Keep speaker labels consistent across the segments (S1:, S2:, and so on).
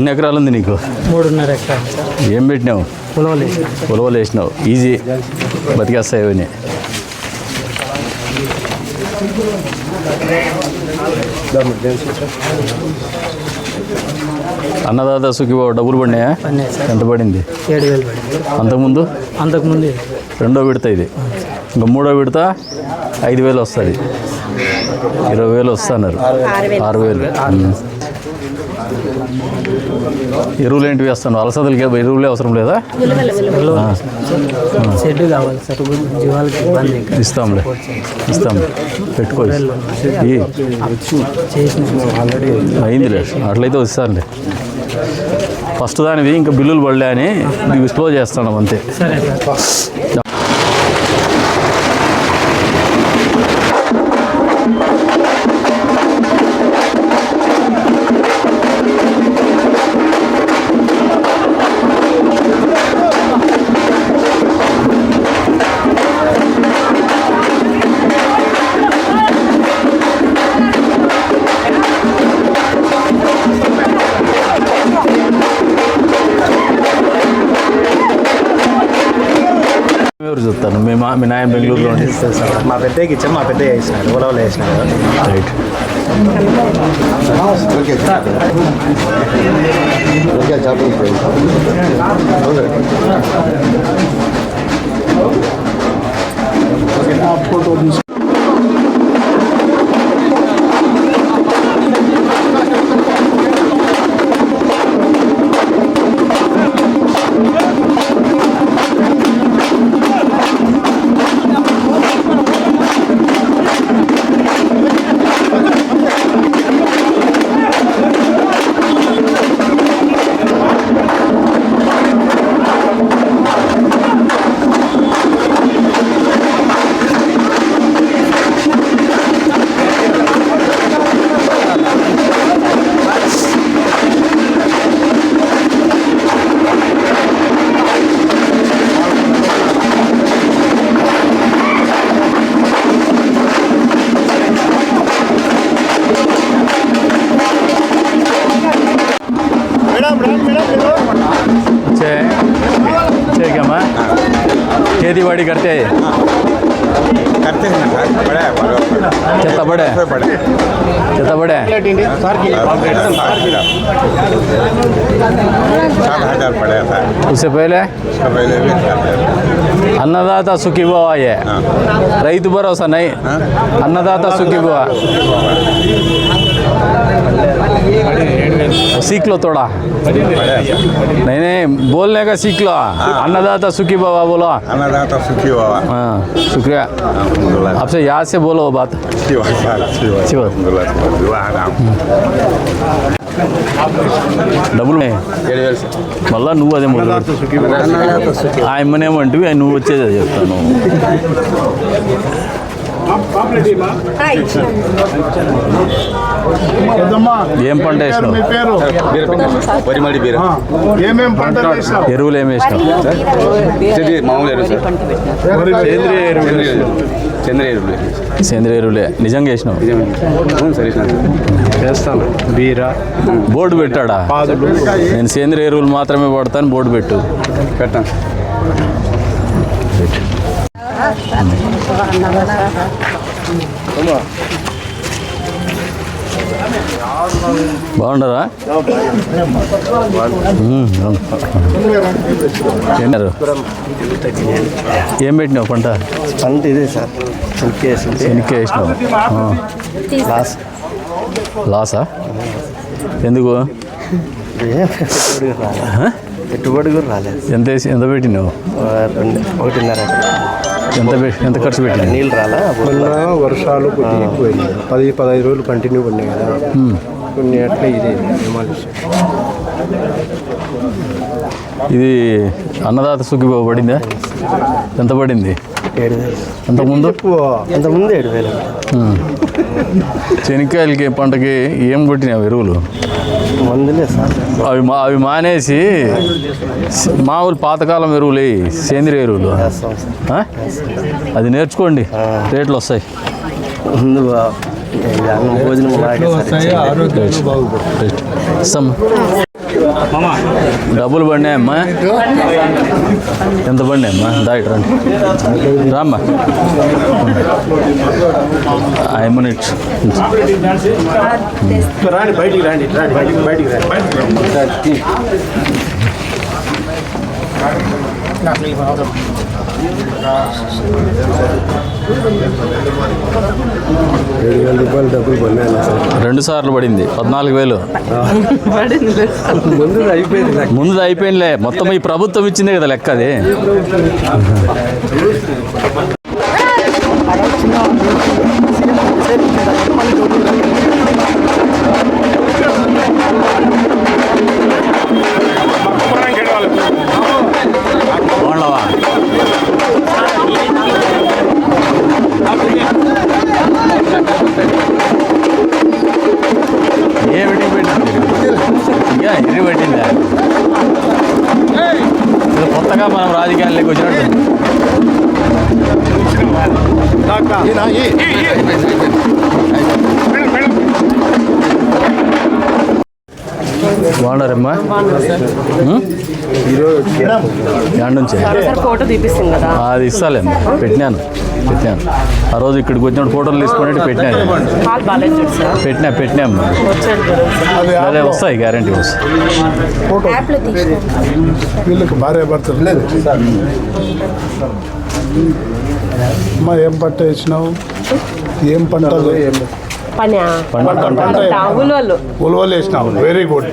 S1: ఎన్ని ఎకరాలు ఉంది నీకు?
S2: మూడున్నర ఎకరాలు.
S1: ఏం పెట్టినావు?
S2: ఉలవలు
S1: ఉలవలు వేసినావు. ఈజీ. బతికేస్తాయి అవన్నీ. అన్నదాత సుఖిబో డబ్బులు పడినాయా? ఎంత పడింది?
S2: ఏడు వేలు పడింది.
S1: అంతకుముందు?
S2: అంతకుముందు
S1: రెండో విడత ఇది. ఇంకా మూడో విడత ఐదు వేలు వస్తుంది. ఇరవై వేలు వస్తున్నారు ఆరు వేలు. ఎరువులు ఏంటివి వేస్తాను? అలసదలకి ఎరువులే అవసరం లేదా?
S2: షెడ్ కావాలి సార్ జీవాలకి ఇబ్బంది ఇంకా
S1: ఇస్తాంలే. ఇస్తాం పెట్టుకో అయిందిలే. అట్లయితే వస్తానులే. ఫస్ట్ దానివి ఇంకా బిల్లులు పడలే అని స్లో చేస్తాను అంతే. చెప్తాను మీ నాయన బెంగళూరులో
S3: మా పెద్దకి ఇచ్చాం మా పెద్ద వేసినారు ఉలవలు వేసినారు
S1: రైట్ चे खेती बाड़ी करते हैं
S4: करते हैं सर हाँ, बड़ा है बड़ा है।
S1: कितना बड़ा है।
S4: सात हज़ार पड़ा
S1: उससे पहले?
S4: पहले भी अच्छा अन्नदाता
S1: सुखी हुआ ये। हाँ। रईत भरोसा नहीं। हाँ। अन्नदाता सुखी हुआ सीख लो थोड़ा नहीं नहीं बोलने का सीख लो अन्नदाता सुखी बाबा बोलो
S4: अन्नदाता सुखी बाबा
S1: हाँ शुक्रिया
S4: अल्हम्दुलिल्लाह
S1: आपसे याद से बोलो वो बात
S4: अच्छी बात सर अच्छी बात
S1: अच्छी बात।
S4: अल्हम्दुलिल्लाह दुआ है नाम
S1: డబ్బులు ఉన్నాయి. మళ్ళా నువ్వు అదే మొదలు పెట్టు. ఆ ఇమ్మనేమంటివి ఆయన నువ్వు వచ్చేది అది చెప్తాను ఏం పంట
S3: ఏమేం వేసినావు?
S1: ఎరువులు ఏమి వేసినావు?
S4: మామూలు ఎరువు సార్.
S1: సేంద్రియ ఎరువులు
S4: చంద్ర ఎరువులు
S1: సేంద్రియ ఎరువులే. నిజంగా వేసినావు?
S3: వేస్తాను. బీర.
S1: బోర్డు పెట్టాడా? నేను సేంద్రియ ఎరువులు మాత్రమే వాడతాను బోర్డు పెట్టు.
S4: పెట్టాం.
S1: బాగుండరా ఏం పెట్టినావు పంట?
S3: పంట ఇదే సార్.
S1: శనిక్కి వేసినావు? ఆ.
S3: లాస్ట్
S1: లాసా? ఎందుకు?
S3: పెట్టుబడి కూడా రాలేదు.
S1: ఎంత వేసి ఎంత పెట్టినావు?
S3: ఒకటిన్నర.
S1: ఎంత పె- ఎంత ఖర్చు పెట్టినావు
S3: నీళ్ళు రాలా?
S5: మొన్న వర్షాలు కొద్దిగా ఎక్కువైనాయి పది పదహైదు రోజులు కంటిన్యూ పడినాయి కదా. కొన్ని అట్లే ఇదే
S1: ఇది అన్నదాత సుఖి పడిందా? ఎంత పడింది?
S3: ఏడు వేలు.
S1: అంతకుముందు
S3: అంతకుముందు ఏడు వేలు.
S1: ఉమ్. శనక్కాయలకి పంటకి ఏం కొట్టినావు ఎరువులు?
S3: మందులే సార్.
S1: అవి మా అవి మానేసి మామూలు పాతకాలం ఎరువులు సేంద్రియ ఎరువులు? అది నేర్చుకోండి. రేట్లు వస్తాయి.
S3: భోజనం
S1: డబ్బులు పడినాయమ్మా ఎంత పడినాయమ్మా దాయిట్ రండి. రామ్మా. ఐ మినిట్
S5: రాండి బయటికి రండి రండి బయటికి బయటికి రండి. ఏడు వేల రూపాయలు డబ్బులు పడినాయి సార్
S1: రెండు సార్లు పడింది. పద్నాలుగు వేలు.
S5: ముందు అయిపోయింది
S1: ముందు అయిపోయిందిలే. మొత్తం ఈ ప్రభుత్వం ఇచ్చిందే కదా లెక్క అది. ఇది కొత్తగా మనం రాజకీయాల్లోకి వచ్చినట్టు బాగున్నారమ్మా? యాడ్ నుంచి?
S6: సార్ ఫోటో తీపిస్తుంది కదా.
S1: అది ఇస్తాలేమ్మా పెట్టినాను. పెట్టినాను ఆ రోజు ఇక్కడికి వచ్చినప్పుడు ఫోటోలు తీసుకుని పెట్టినా
S6: చూడండి సార్.
S1: అదే వస్తాయి గ్యారంటీ వస్తాయి.
S7: వీళ్ళకి భార్య లేదు. అమ్మా ఏం పంట వేసినావు? ఏం
S6: పని ఉలవలు.
S7: వేసినావు. వెరీ గుడ్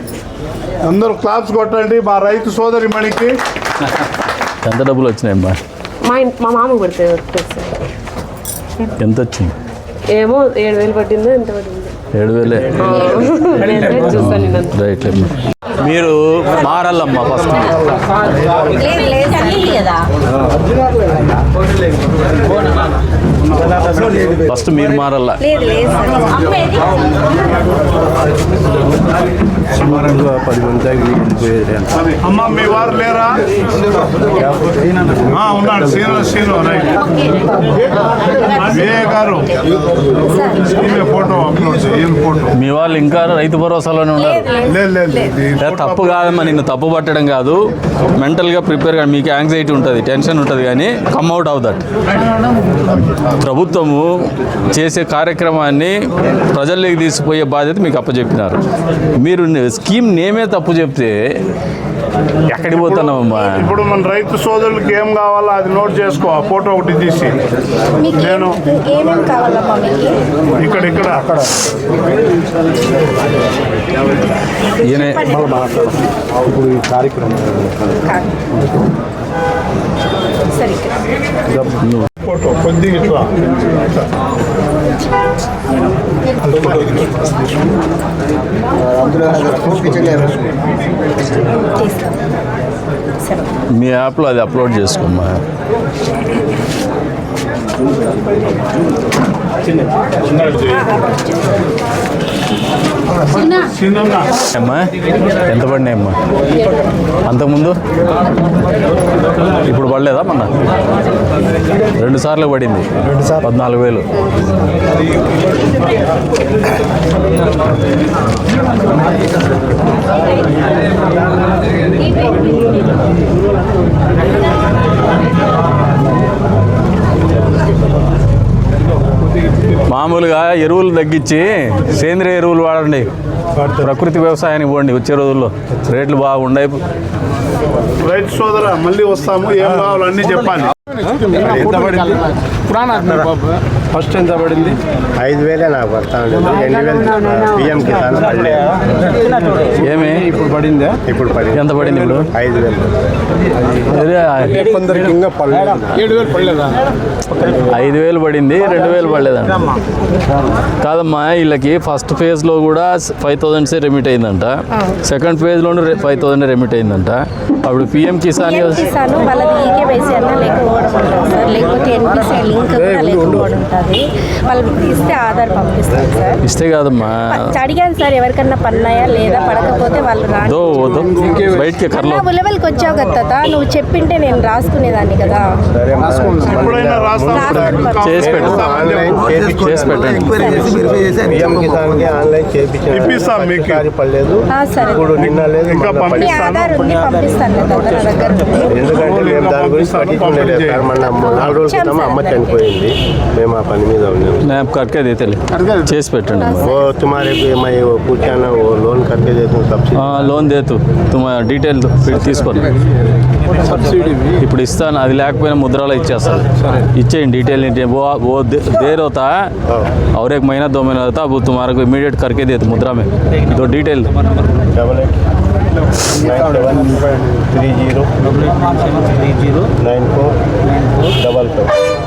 S7: అందరూ క్లాప్స్ కొట్టండి మా రైతు సోదరి మణికి.
S1: ఎంత డబ్బులు వచ్చినాయమ్మా?
S6: మా మా మామ సార్
S1: ఎంత వచ్చింది
S6: ఏమో ఏడు వేలు పట్టిందో ఎంత పట్టిందో?
S1: ఏడు వేలే. రైట్. మీరు మారాలమ్మా ఫస్ట్. ఫస్ట్ మీరు మారల్లా.
S5: సుమారుగా పది మంది వెళ్ళిపోయేది
S7: అమ్మ మీ వారు లేరా? ఆ, ఉన్నాడు. సీను సీను రైట్. గారు ఫోటో అప్లోడ్ చేయి. ఈమె ఫోటో.
S1: మీ వాళ్ళు ఇంకా రైతు భరోసాలోనే ఉన్నారు.
S7: లేదు లేదు.
S1: తప్పు కాదమ్మా నిన్ను తప్పు పట్టడం కాదు. మెంటల్గా ప్రిపేర్గా మీకు యాంగ్జైటీ ఉంటుంది టెన్షన్ ఉంటుంది కానీ కమ్ అవుట్ ఆఫ్ దట్ ప్రభుత్వము చేసే కార్యక్రమాన్ని ప్రజల్లోకి తీసుకుపోయే బాధ్యత మీకు అప్పచెప్పినారు. మీరు స్కీమ్ నేమే తప్పు చెప్తే ఎక్కడికి పోతున్నామమ్మా
S7: ఇప్పుడు మన రైతు సోదరులకి ఏం కావాలో అది నోట్ చేసుకో ఫోటో ఒకటి తీసి. నేను ఇక్కడ ఇక్కడ. అక్కడ.
S5: ఇప్పుడు ఈ కార్యక్రమం.
S8: సరే ఇక్కడ.
S7: ఫోటో కొద్దిగా ఇట్లా.
S1: మీ యాప్లో అది అప్లోడ్ చేసుకోమ్మా.
S7: చిన్న
S1: అమ్మా ఎంత పడినాయమ్మా అంతకుముందు? ఇప్పుడు పడలేదా మొన్న? రెండు సార్లు పడింది. పద్నాలుగు వేలు. మామూలుగా ఎరువులు తగ్గించి సేంద్రియ ఎరువులు వాడండి. ప్రకృతి వ్యవసాయానికి పోండి వచ్చే రోజుల్లో. రేట్లు బాగుండాయి
S7: రైతు సోదర మళ్ళీ వస్తాము. ఏం కావాలో అన్నీ చెప్పాలి.
S5: ఫస్ట్ ఎంత పడింది?
S3: ఐదు వేలే నాకు పడతా ఉండేది రెండు వేలు పిఎం కిసాన్ పడలేదు
S1: ఏమి?
S5: ఇప్పుడు పడిందా?
S3: ఇప్పుడు పడి
S1: ఎంత పడింది ఇప్పుడు?
S3: ఐదు వేలు.
S1: అదే
S5: కొందరికి ఇంకా పడలేదు.
S7: ఏడు వేలు పడలేదా?
S1: ఐదు వేలు పడింది రెండు వేలు పడలేదంట. కాదమ్మా వీళ్ళకి ఫస్ట్ ఫేజ్లో కూడా ఫైవ్ థౌసండ్స్ రెమిట్ అయిందంట. సెకండ్ ఫేజ్లోనూ ఫైవ్ థౌసండ్ రెమిట్ అయిందంట. అప్పుడు పిఎం కిసాన్
S8: పిఎం కిసాన్ లేకపోతే ఉంటుంది. వాళ్ళు ఇస్తే ఆధార్ పంపిస్తారు సార్.
S1: ఇస్తే కాదమ్మా.
S8: అడిగాను సార్ ఎవరికన్నా పన్నాయా లేదా పడకపోతే వాళ్ళు రాని
S1: దో వద్దు బయటికి కర్లో
S8: అన్నా ఉలవల్కి వచ్చావు కదా నువ్వు చెప్పింటే నేను రాసుకునేదాన్ని కదా.
S1: చేసి పెట్టండి.
S8: ఆధార్ ఉంది పంపిస్తాను.
S3: ఎందుకంటే మేము దాని గురించి పట్టించుకోలేదు. నాలుగు రోజుల క్రితం అమ్మ చనిపోయింది. మేము పని మీద ఉన్నాం
S1: నేను కట్కే దేతలే చేసి పెట్టండి
S3: ఓ తుమారే మై పూచానా ఓ లోన్ కట్కే దేతు సబ్సిడీ
S1: లోన్ దేతు తుమ డీటెయిల్ తీసుకోండి సబ్సిడీ ఇప్పుడు ఇస్తాను అది లేకపోయినా ముద్రలో ఇచ్చేస్తాను ఇచ్చేయండి డీటెయిल वो वो देर होता है और एक महीना दो महीना होता है वो तुम्हारे को इमीडिएट करके देते मुद्रा में
S3: तो detail three zero three zero nine four double four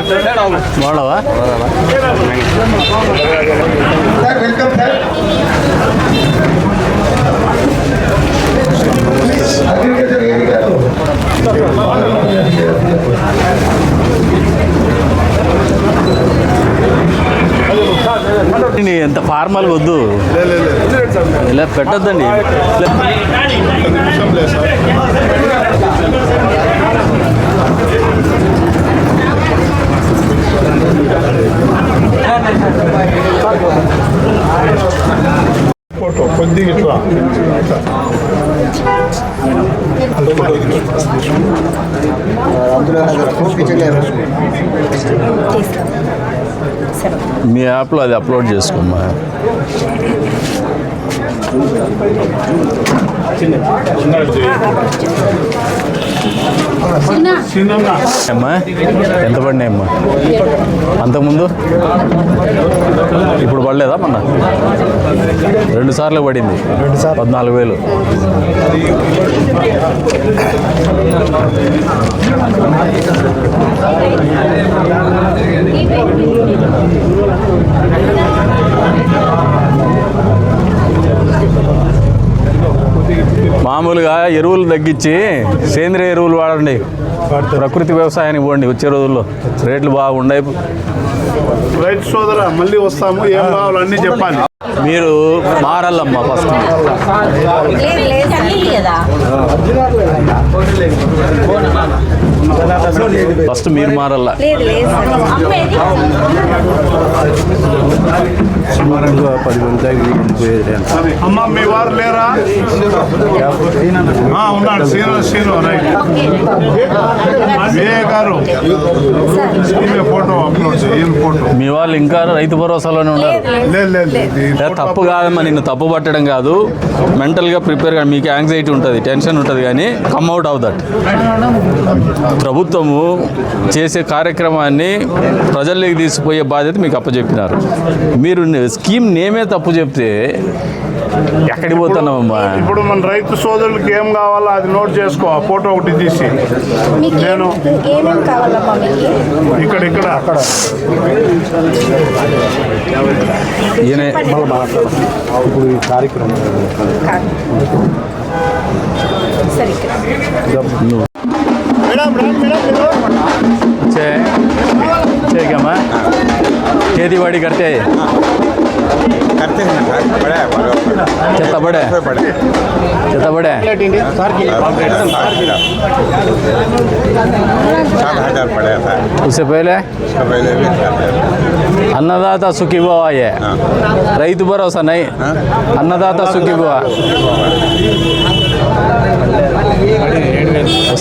S1: బాగున్నావా? ఎంత ఫార్మల్ వద్దు. ఇలా పెట్టద్దండి
S7: ఫోటో కొద్దిగా ఇట్లా
S8: చేస్తాను సరే
S1: మీ యాప్లో అది అప్లోడ్ చేసుకోమ్మా. అమ్మా ఎంత పడినాయి అమ్మా. అంతకుముందు ఇప్పుడు పడలేదా మొన్న? రెండు సార్లు పడింది. పద్నాలుగు వేలు. మామూలుగా ఎరువులు తగ్గించి సేంద్రియ ఎరువులు వాడండి. ప్రకృతి వ్యవసాయానికి పోండి వచ్చే రోజుల్లో. రేట్లు బాగుండాయి.
S7: రైతు సోదర మళ్ళీ వస్తాము. ఏం కావాలో అన్నీ చెప్పాలి.
S1: మీరు మారాలమ్మా ఫస్ట్.
S8: లేదు?
S1: ఫస్ట్ మీరు మారల్లా.
S3: సుమారుగా పది మంది దాకా వెళ్ళిపోయేది
S7: అమ్మ మీ వారు లేరా? ఆ, ఉన్నాడు. సీను సీను రైట్. గారు ఈమె ఫోటో అప్లోడ్ చేయి ఈమె ఫోటో
S1: మీ వాళ్ళు ఇంకా రైతు భరోసాలోనే ఉన్నారు. తప్పు కాదమ్మా నిన్ను తప్పు పట్టడం కాదు. మెంటల్గా ప్రిపేర్గా మీకు యాంగ్జైటీ ఉంటుంది టెన్షన్ ఉంటుంది కానీ కమ్ అవుట్ ఆఫ్ దట్ ప్రభుత్వము చేసే కార్యక్రమాన్ని ప్రజల్లోకి తీసుకుపోయే బాధ్యత మీకు అప్పచెప్పినారు. మీరు స్కీమ్ నేమే తప్పు చెప్తే ఎక్కడికి పోతున్నామమ్మా
S7: ఇప్పుడు మన రైతు సోదరులకి ఏం కావాలో అది నోట్ చేసుకో ఆ ఫోటో ఒకటి తీసి
S8: మీకు
S7: నేను
S8: ఏమేమి కావాలమ్మా మీకు
S7: ఇక్కడ ఇక్కడ అక్కడ
S1: ఈయన
S5: ఇప్పుడు ఈ కార్యక్రమం
S8: కాదు సరే ఇక్కడ
S1: నువ్వు छे छे क्या मैं खेती बाड़ी करते हैं
S4: करते हैं बड़ा है
S1: चत बड़ा
S4: है
S1: चत बड़ा है
S4: सात हज़ार पड़ा था
S1: उससे पहले
S4: उससे पहले भी
S1: अन्नदाता सुखी बुआ ये रईत भरोसा नहीं अन्नदाता सुखी बुआ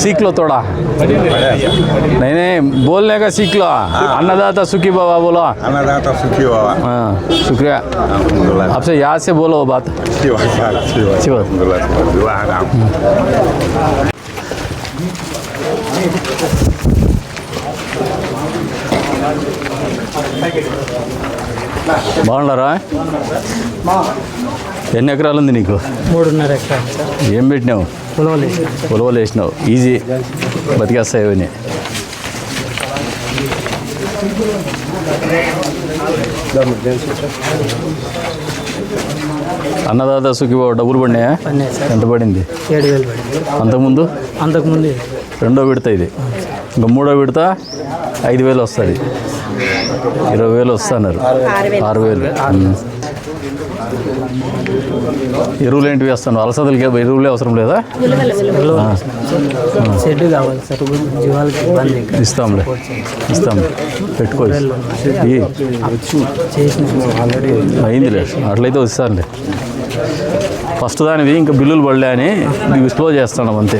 S1: सीख लो थोड़ा नहीं नहीं बोलने का सीख लो अन्नदाता सुखी बाबा बोलो
S4: अन्नदाता सुखी बाबा
S1: हाँ शुक्रिया
S4: अल्हम्दुलिल्लाह
S1: आपसे याद से बोलो वो बात
S4: अच्छी बात है अच्छी बात
S1: अच्छी बात।
S4: अल्हम्दुलिल्लाह दुआ है राम
S1: బాగున్నారా ఎన్ని ఎకరాలు ఉంది నీకు?
S2: మూడున్నర ఎకరాలు.
S1: ఏం పెట్టినావు?
S2: ఉలవలు
S1: ఉలవలు వేసినావు. ఈజీ. బతికేస్తాయి అవన్నీ. అన్నదాత సుఖీ డబ్బులు పడినాయా? ఎంత పడింది?
S2: ఏడు వేలు పడింది.
S1: అంతకుముందు?
S2: అంతకుముందు
S1: రెండో విడత ఇది. ఇంకా మూడో విడత ఐదు వేలు వస్తుంది. ఇరవై వేలు వస్తున్నారు.
S8: ఆరు వేలు.
S1: ఆరు వేలు. ఉమ్. ఎరువులు ఏంటివి వేస్తాను? అలసదలకి ఎరువులే అవసరం లేదా?
S8: ఉలవలు ఉలవలు
S2: ఉలవలు షెడ్ కావాలి సార్ జీవాలకి ఇబ్బంది ఇక్కడ
S1: ఇస్తాంలే ఇస్తాం పెట్టుకో అయిందిలే అట్లయితే వస్తానులే. ఫస్ట్ దానివి ఇంకా బిల్లులు పడలే అని స్లో చేస్తున్నాం అంతే.